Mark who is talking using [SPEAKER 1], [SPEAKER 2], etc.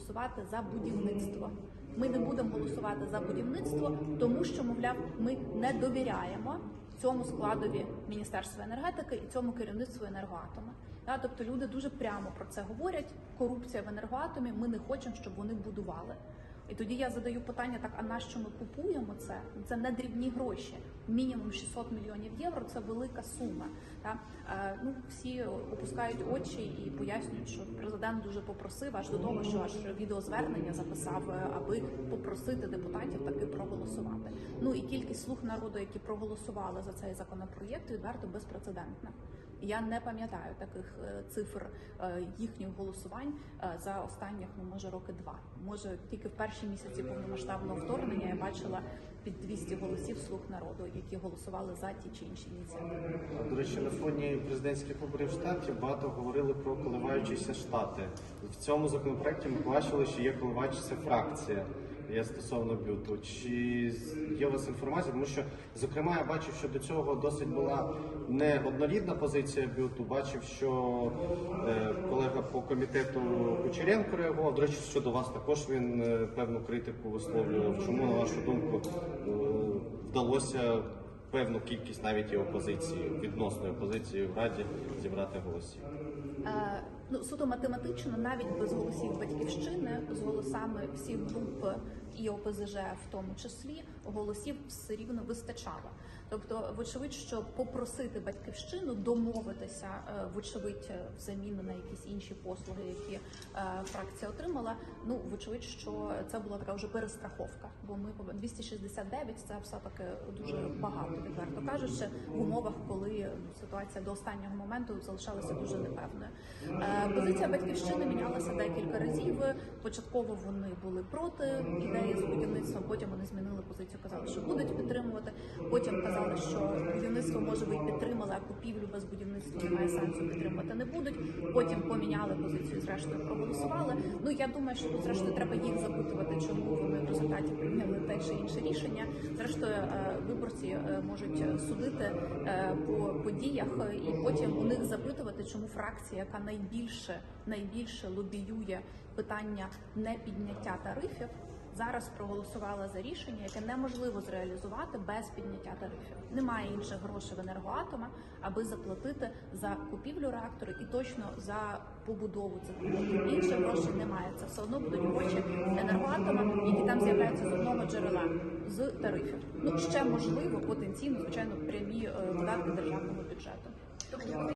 [SPEAKER 1] голосувати за будівництво. Ми не будемо голосувати за будівництво, тому що, мовляв, ми не довіряємо цьому складові Міністерства енергетики і цьому керівництву енергоатома. Тобто люди дуже прямо про це говорять. Корупція в енергоатомі. Ми не хочемо, щоб вони будували. І тоді я задаю питання: так а на що ми купуємо це? Це не дрібні гроші. Мінімум 600 мільйонів євро це велика сума. Та е, ну всі опускають очі і пояснюють, що президент дуже попросив аж до того, що аж відеозвернення записав, е, аби попросити депутатів таки проголосувати. Ну і кількість слуг народу, які проголосували за цей законопроєкт, відверто безпрецедентна. Я не пам'ятаю таких е, цифр е, їхніх голосувань е, за останніх, ну може роки два. Може тільки в перші місяці повномасштабного вторгнення я бачила під 200 голосів слуг народу, які голосували за ті чи інші ініціативи.
[SPEAKER 2] До речі, на фоні президентських виборів в штаті багато говорили про коливаючіся штати. В цьому законопроекті ми бачили, що є коливаючася фракція. Є стосовно бюту. Чи є у вас інформація? Тому що, зокрема, я бачив, що до цього досить була не однорідна позиція бюту. Бачив, що е, колега по комітету Кучеренко реагував. До речі, щодо вас також він е, певну критику висловлював. Чому, на вашу думку, е, вдалося певну кількість навіть і опозиції, відносної опозиції в Раді зібрати голосів?
[SPEAKER 1] Ну суто математично, навіть без голосів батьківщини, з голосами всіх груп і ОПЗЖ, в тому числі, голосів все рівно вистачало. Тобто, вочевидь, що попросити батьківщину домовитися, е, вочевидь, взамін на якісь інші послуги, які е, фракція отримала. Ну, вочевидь, що це була така вже перестраховка, бо ми по 269 це все таки дуже багато, відверто кажучи, в умовах, коли ситуація до останнього моменту залишалася дуже непевною. Е, Позиція батьківщини мінялася декілька разів. Початково вони були проти ідеї з будівництвом. Потім вони змінили позицію, казали, що будуть підтримувати. Потім казали, що будівництво може й підтримали, а купівлю без будівництва немає сенсу підтримувати не будуть. Потім поміняли позицію, зрештою проголосували. Ну я думаю, що тут зрештою треба їх запитувати, чому вони в результаті прийняли те чи інше рішення. Зрештою, е, виборці е, можуть судити е, по подіях і потім у них запитувати, чому фракція, яка найбільше найбільше лобіює питання непідняття тарифів. Зараз проголосувала за рішення, яке неможливо зреалізувати без підняття тарифів. Немає інших грошей в енергоатома, аби заплатити за купівлю реактору і точно за побудову цих блоків. Інших грошей немає. Це все одно будуть гроші енергоатома, які там з'являються з одного джерела з тарифів. Ну ще можливо потенційно, звичайно, прямі е, видатки державного бюджету. Тобто